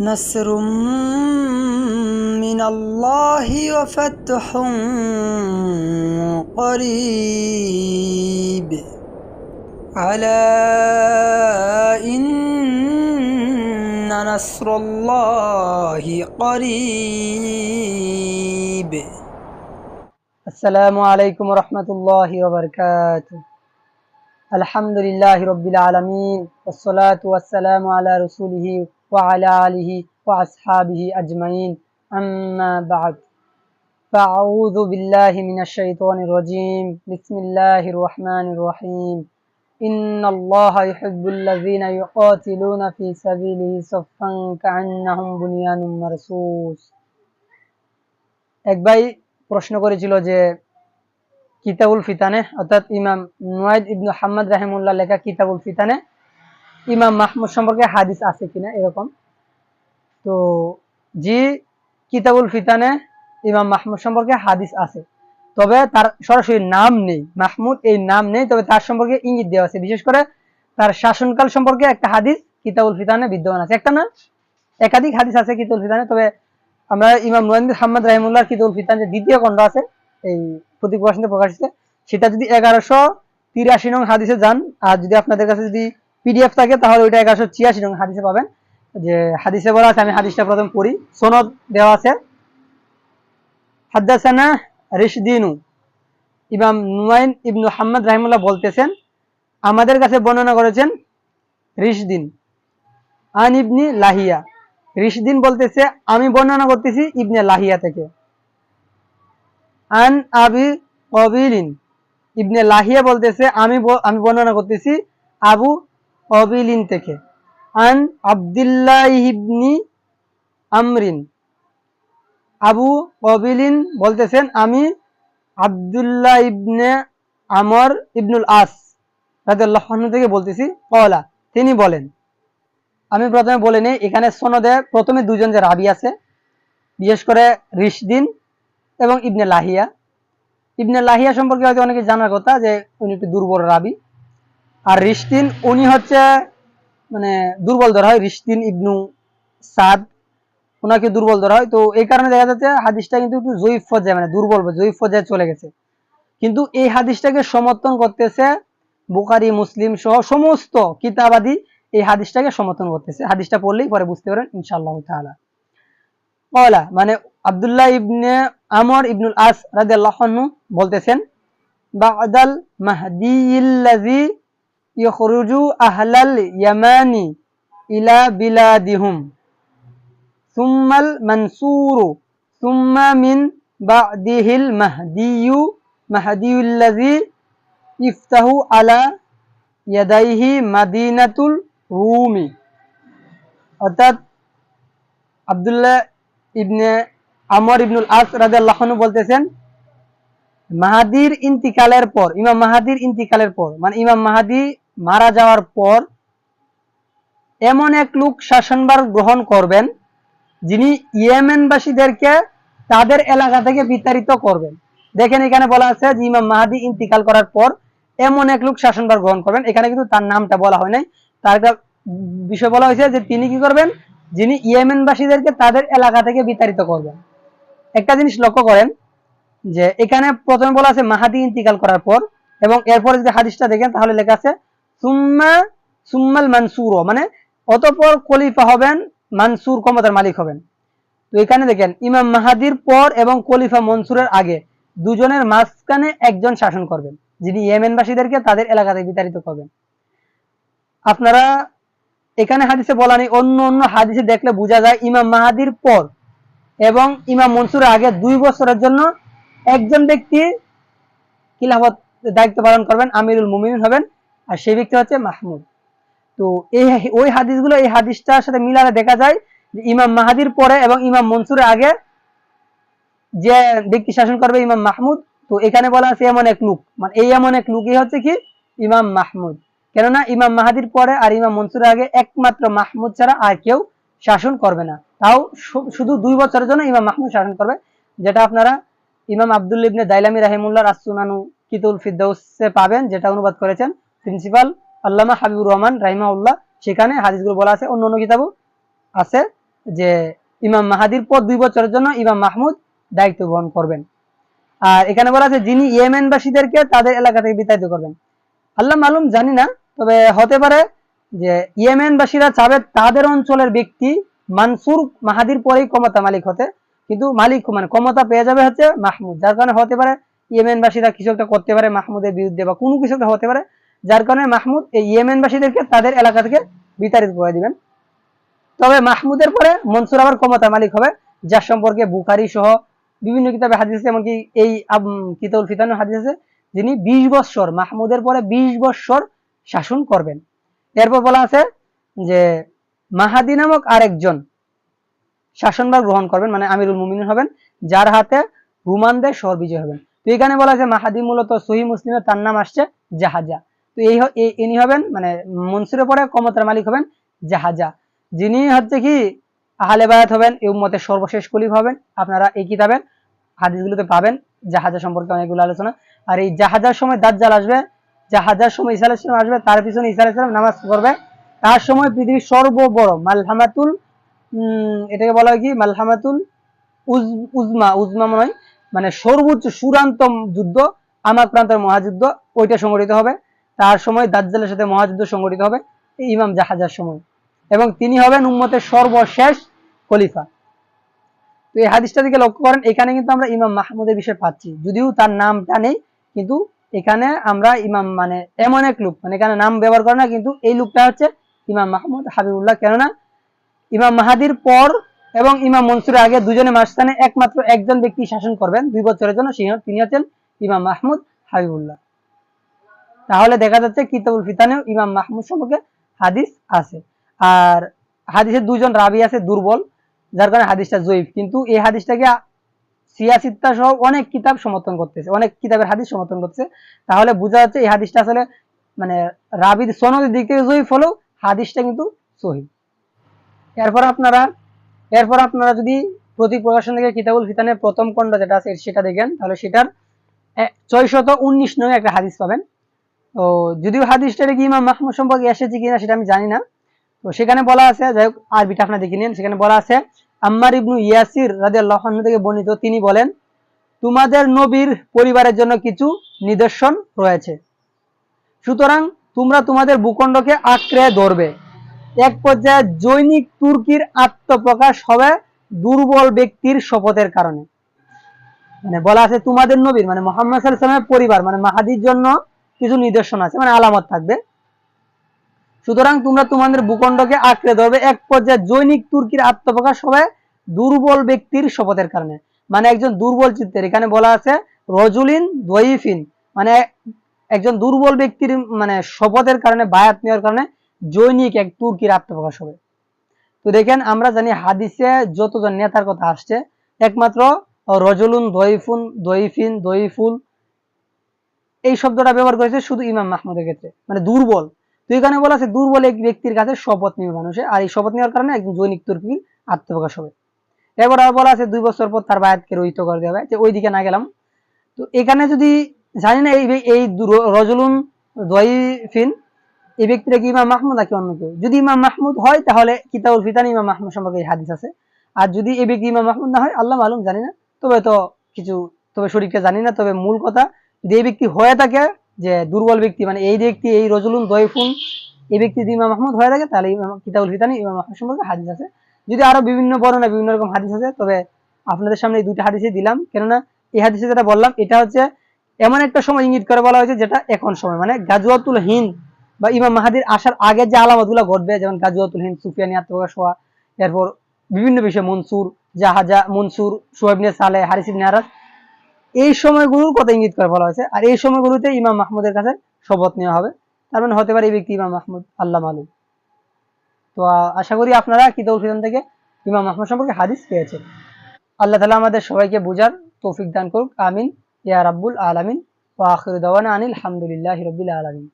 نصر من الله وفتح قريب. على إن نصر الله قريب. السلام عليكم ورحمة الله وبركاته. الحمد لله رب العالمين والصلاة والسلام على رسوله وعلى آله وأصحابه أجمعين أما بعد فأعوذ بالله من الشيطان الرجيم بسم الله الرحمن الرحيم إن الله يحب الذين يقاتلون في سبيله صفا كأنهم بنيان مرصوص এক ভাই প্রশ্ন করেছিল যে কিতাবুল ফিতানে অর্থাৎ ইমাম নুয়াইদ ইবনু হাম্মদ রাহিমুল্লাহ লেখা কিতাবুল ফিতানে ইমাম মাহমুদ সম্পর্কে হাদিস আছে কিনা এরকম? তো জি, কিতাবুল ফিতানে ইমাম মাহমুদ সম্পর্কে হাদিস আছে। তবে তার সরাসরি নাম নেই। মাহমুদ এই নাম নেই, তবে তার সম্পর্কে ইঙ্গিত দেওয়া আছে। বিশেষ করে তার শাসনকাল সম্পর্কে একটা হাদিস কিতাবুল ফিতানে বিদ্যমান আছে। একটা না? একাধিক হাদিস আছে কিতাবুল ফিতানে, তবে আমরা ইমাম নুয়াইদ হাম্মদ রাহিমুল্লাহ কিতাবুল ফিতান যে দ্বিতীয় খণ্ড আছে, এই প্রতীক প্রকাশিত, সেটা যদি এগারোশো তিরাশি নং হাদিসে যান, আর যদি আপনাদের কাছে যদি পিডিএফ থাকে, তাহলে ওইটা এগারোশো ছিয়াশি নং হাদিসে পাবেন। যে হাদিসে বলা আছে, আমি হাদিসটা প্রথম পড়ি। সনদ দেওয়া আছে। হাদ্দাসানা রিশদিনু। ইমাম নুমাইন ইবনু হাম্মদ রাহিমুল্লাহ বলতেছেন, আমাদের কাছে বর্ণনা করেছেন রিশদিন। আন ইবনি লাহিয়া। রিশদিন বলতেছে, আমি বর্ণনা করতেছি ইবনে লাহিয়া থেকে। আন আবি কবিলিন। ইবনে লাহিয়া বলতেছে, আমি আমি বর্ণনা করতেছি আবু কবিলিন থেকে। আন আবদুল্লাহ ইবনি আমরিন। আবু কবিলিন বলতেছেন, আমি আবদুল্লাহ ইবনে আমর ইবনুল আস আনহু থেকে বলতেছি কলা তিনি বলেন, আমি প্রথমে বলে নেই, এখানে সনদে প্রথমে দুজন যে রাবি আছে, বিশেষ করে রিশদিন এবং ইবনে লাহিয়া। ইবনে লাহিয়া সম্পর্কে হয়তো অনেকে জানার কথা যে উনি একটু দুর্বল রাবি। আর রিশদিন উনি হচ্ছে মানে দুর্বল ধরা হয় রিশদিন ইবনু সাদ। ওনাকে দুর্বল ধরা হয়। তো এই কারণে দেখা যাচ্ছে, হাদিসটা কিন্তু একটু জয়ীফ পর্যায়ে মানে দুর্বল জয়ীফ পর্যায়ে চলে গেছে। কিন্তু এই হাদিসটাকে সমর্থন করতেছে বুখারি, মুসলিম সহ সমস্ত কিতাবাদি এই হাদিসটাকে সমর্থন করতেছে। হাদিসটা পড়লেই পরে বুঝতে পারেন ইনশাআল্লাহ তাআলা। কলা মানে আব্দুল্লাহ ইবনে আমর ইবনুল আস রাদিয়াল্লাহু আনহু বলতেছেন, বাদাল মাহদিইল্লাযী ইখরুজু আহলাল ইয়ামানি ইলা বিলাদিহুম সুম্মাল মানসুরু সুম্মা মিন বাদিহিল মাহদিয়ু মাহদিউল্লাযী ইফতাহু আলা ইয়াদাইহি মাদিনাতুল রুমি অর্থাৎ আব্দুল্লাহ ইবনে আমর ইবনুল আস রাদিয়াল্লাহু আনহু বলতেছেন, মাহাদির ইন্তিকালের পর, ইমাম মাহাদির ইন্তিকালের পর মানে ইমাম মাহাদি মারা যাওয়ার পর এমন এক লোক শাসনভার গ্রহণ করবেন, যিনি ইয়েমেনবাসীদেরকে তাদের এলাকা থেকে বিতাড়িত করবেন। দেখেন এখানে বলা আছে যে ইমাম মাহাদি ইন্তিকাল করার পর এমন এক লোক শাসনভার গ্রহণ করবেন। এখানে কিন্তু তার নামটা বলা হয় নাই। তার বিষয় বলা হয়েছে যে তিনি কি করবেন? যিনি ইয়েমেনবাসীদেরকে তাদের এলাকা থেকে বিতাড়িত করবেন। একটা জিনিস লক্ষ্য করেন যে এখানে প্রথমে বলা আছে মাহাদি ইন্তিকাল করার পর এবং এরপরে যদি হাদিসটা দেখেন তাহলে লেখা আছে সুম্মা, সুম্মাল মানসুর মানে অতপর খলিফা হবেন, মানসুর ক্ষমতার মালিক হবেন। তো এখানে দেখেন, ইমাম মাহাদির পর এবং খলিফা মনসুরের আগে দুজনের মাঝখানে একজন শাসন করবেন, যিনি ইয়েমেনবাসীদেরকে তাদের এলাকা থেকে বিতাড়িত করবেন। আপনারা এখানে হাদিসে বলা নেই, অন্য অন্য হাদিসে দেখলে বোঝা যায়, ইমাম মাহাদির পর এবং ইমাম মনসুরের আগে দুই বছরের জন্য একজন ব্যক্তি খিলাফত দায়িত্ব পালন করবেন, আমিরুল মুমিন হবেন আর সেই ব্যক্তি হচ্ছে মাহমুদ। তো এই ওই হাদিসগুলো, এই হাদিসটার সাথে মিলালে দেখা যায় যে ইমাম মাহাদির পরে এবং ইমাম মনসুরের আগে যে ব্যক্তি শাসন করবে ইমাম মাহমুদ, তো এখানে বলা আছে এমন এক লোক। মানে এই এমন এক লোকই হচ্ছে কি? ইমাম মাহমুদ। কেননা ইমাম মাহাদির পরে আর ইমাম মনসুরের আগে একমাত্র মাহমুদ ছাড়া আর কেউ শাসন করবে না। তাও শুধু দুই বছরের জন্য ইমাম মাহমুদ শাসন করবে, যেটা আপনারা ইমাম আব্দুল ইবনে দাইলামি রাহিমুল্লাহ রাসুনানু কিতুল ফিরদৌসে পাবেন, যেটা অনুবাদ করেছেন। প্রিন্সিপাল আল্লামা হাবিবুর রহমান রাহিমাউল্লাহ সেখানে হাদিসগুলো বলা আছে, অন্য অন্য কিতাবও আছে যে ইমাম মাহাদির পর দুই বছরের জন্য ইমাম মাহমুদ দায়িত্ব গ্রহণ করবেন। আর এখানে বলা আছে, যিনি ইয়েমেনবাসীদেরকে তাদের এলাকা থেকে বিতাড়িত করবেন। আল্লাহ মালুম জানি না, তবে হতে পারে যে ইয়েমেনবাসীরা চাবে তাদের অঞ্চলের ব্যক্তি মানসুর মাহাদির পরেই ক্ষমতা মালিক হতে, কিন্তু মালিক মানে ক্ষমতা পেয়ে যাবে হচ্ছে মাহমুদ। যার কারণে হতে পারে ইয়েমেনবাসীরা কিছু একটা করতে পারে মাহমুদের বিরুদ্ধে বা কোনো কিছু একটা হতে পারে যার কারণে মাহমুদ এই ইয়েমেনবাসীদেরকে তাদের এলাকা থেকে বিতাড়িত করে দিবেন। তবে মাহমুদের পরে মনসুর আবার ক্ষমতা মালিক হবে, যার সম্পর্কে বুখারি সহ বিভিন্ন কিতাবে হাদিস আছে, এমনকি এই কিতাবুল ফিতানের হাদিস আছে, যিনি বিশ বৎসর, মাহমুদের পরে বিশ বৎসর শাসন করবেন। এরপর বলা আছে যে মাহাদি নামক আরেকজন শাসনভার গ্রহণ করবেন মানে আমিরুল মুমিনিন হবেন, যার হাতে রুমানদের শহর বিজয় হবেন। তো এখানে বলা আছে মাহাদি মূলত সহি মুসলিমের তার নাম আসছে জাহাজা। তো এই ইনি হবেন মানে মনসুরের পরে ক্ষমতার মালিক হবেন জাহাজা। যিনি হচ্ছে কি আহলে বায়াত হবেন, এই উম্মতের সর্বশেষ কলিফ হবেন। আপনারা এই কিতাবের হাদিসগুলোতে পাবেন, জাহাজা সম্পর্কে অনেকগুলো আলোচনা। আর এই জাহাজার সময় দাজ্জাল আসবে, জাহাজার সময় ঈসা আলাইহিস সালাম আসবে, তার পিছনে ঈসা আলাইহিস সালাম নামাজ পড়বে। তার সময় পৃথিবীর সর্ববড় মালহামাতুল এটাকে বলা হয় কি? মালহামাতুল উজ, উজমা উজমা মনে হয়। মানে সর্বোচ্চ চূড়ান্ত যুদ্ধ আমার প্রান্তের মহাযুদ্ধ, ওইটা সংগঠিত হবে। তার সময় দাজ্জালের সাথে মহাযুদ্ধ সংগঠিত হবে ইমাম জাহাজার সময়। এবং তিনি হবেন উম্মতের সর্বশেষ খলিফা। তো এই হাদিসটা দিকে লক্ষ্য করেন, এখানে কিন্তু আমরা ইমাম মাহমুদের বিষয় পাচ্ছি। যদিও তার নামটা নেই, কিন্তু এখানে আমরা ইমাম মানে এমন এক লোক মানে এখানে নাম ব্যবহার করে না, কিন্তু এই লোকটা হচ্ছে ইমাম মাহমুদ হাবিবুল্লাহ। কেননা ইমাম মাহাদির পর এবং ইমাম মনসুরের আগে দুজনের মাঝখানে একমাত্র একজন ব্যক্তি শাসন করবেন, দুই বছরের জন্য, সে- তিনি হচ্ছেন ইমাম মাহমুদ হাবিবুল্লাহ। তাহলে দেখা যাচ্ছে কিতাবুল ফিতানেও ইমাম মাহমুদ সম্পর্কে হাদিস আছে। আর হাদিসের দুজন রাবি আছে দুর্বল, যার কারণে হাদিসটা জয়ীফ। কিন্তু এই হাদিসটাকে সিয়াসিত্তা সহ অনেক কিতাব সমর্থন করতেছে, অনেক কিতাবের হাদিস সমর্থন করছে তাহলে বোঝা যাচ্ছে এই হাদিসটা আসলে মানে রাবির সনদের দিক থেকে জয়ীফ হলেও হাদিসটা কিন্তু সহি। এরপর আপনারা এরপর আপনারা যদি প্রতীক প্রকাশন থেকে কিতাবুল ফিতানের প্রথম খণ্ড যেটা আছে সেটা দেখেন, তাহলে সেটার ছয়শত উনিশ নয় একটা হাদিস পাবেন। তো যদিও হাদিসটা কি ইমাম মাহমুদ সম্পর্কে এসেছে কিনা সেটা আমি জানি না। তো সেখানে বলা আছে, যাই হোক, আরবিটা আপনারা দেখে নিন। সেখানে বলা আছে, আম্মার ইবনু ইয়াসির রাদিয়াল্লাহু আনহু থেকে বর্ণিত, তিনি বলেন, তোমাদের নবীর পরিবারের জন্য কিছু নিদর্শন রয়েছে। সুতরাং তোমরা তোমাদের ভূখণ্ডকে আঁকড়ে ধরবে। এক পর্যায়ে জৈনিক তুর্কির আত্মপ্রকাশ হবে দুর্বল ব্যক্তির শপথের কারণে। মানে বলা আছে, তোমাদের নবীর মানে মোহাম্মদ ওয়াসাল্লামের পরিবার মানে মাহাদির জন্য কিছু নিদর্শন আছে মানে আলামত থাকবে। সুতরাং তোমরা তোমাদের ভূখণ্ডকে আঁকড়ে ধরবে। এক পর্যায়ে জৈনিক তুর্কির আত্মপ্রকাশ হবে দুর্বল ব্যক্তির শপথের কারণে। মানে একজন দুর্বল চিত্তের, এখানে বলা আছে রজুলিন দয়িফিন। মানে একজন দুর্বল ব্যক্তির মানে শপথের কারণে, বায়াত নেওয়ার কারণে জৈনিক এক তুর্কির আত্মপ্রকাশ হবে। তো দেখেন, আমরা জানি হাদিসে যতজন নেতার কথা আসছে, একমাত্র রজুলুন দয়িফুন, দয়িফিন, দয়িফুল এই শব্দটা ব্যবহার করেছে শুধু ইমাম মাহমুদের ক্ষেত্রে। মানে দুর্বল। তো এখানে বলা আছে, দুর্বল এক ব্যক্তির কাছে শপথ নেবে মানুষে আর এই শপথ নেওয়ার কারণে একজন জৈনিক তুর্কির আত্মপ্রকাশ হবে। এরপর আর বলা আছে, দুই বছর পর তার বায়াতকে রহিত করে দেওয়া হবে। যে ওই দিকে না গেলাম। তো এখানে যদি জানি না, এই এই রজুলুন দয়িফিন, এই ব্যক্তিটা কি ইমাম মাহমুদ নাকি অন্য কেউ? যদি ইমাম মাহমুদ হয়, তাহলে কিতাবুল ফিতান ইমাম মাহমুদ সম্পর্কে এই হাদিস আছে। আর যদি এই ব্যক্তি ইমাম মাহমুদ না হয়, আল্লাহ মালুম জানি না। তবে তো কিছু তবে শরীরকে জানি না, তবে মূল কথা যদি এই ব্যক্তি হয়ে থাকে যে দুর্বল ব্যক্তি মানে এই ব্যক্তি, এই রজুলুন দয়ফুন এই ব্যক্তি যদি ইমাম মাহমুদ হয়ে থাকে, তাহলে ইমাম কিতাবুল ফিতানি, ইমাম মাহমুদ সম্পর্কে হাদিস আছে। যদি আরও বিভিন্ন বর্ণনা, বিভিন্ন রকম হাদিস আছে, তবে আপনাদের সামনে এই দুইটা হাদিসই দিলাম। কেননা এই হাদিসে যেটা বললাম, এটা হচ্ছে এমন একটা সময় ইঙ্গিত করে বলা হয়েছে, যেটা এখন সময়। মানে গাজুয়াতুল হিন্দ বা ইমাম মাহাদির আসার আগে যে আলামতগুলো ঘটবে, যেমন গাজুয়াতুল হিন্দ, সুফিয়ানি আত্মপ্রকাশ হওয়া, এরপর বিভিন্ন বিষয়ে, মনসুর, জাহাজা, মনসুর সোহেবনে সালে হারিস ইবনে হারাস এই সময়গুলোর কথা ইঙ্গিত করে বলা হয়েছে। আর এই সময়গুলোতে ইমাম মাহমুদের কাছে শপথ নেওয়া হবে। তার মানে হতে পারে এই ব্যক্তি ইমাম মাহমুদ, আল্লাহ মালুম। তো আশা করি আপনারা কিতাব ফিতান থেকে ইমাম মাহমুদ সম্পর্কে হাদিস পেয়েছেন। আল্লাহ তালা আমাদের সবাইকে বুঝার তৌফিক দান করুক। আমিন। ইয়া রাব্বুল আলামিন। ওয়া আখির দাওয়ানা আনিল হামদুলিল্লাহি রাব্বিল আলামিন।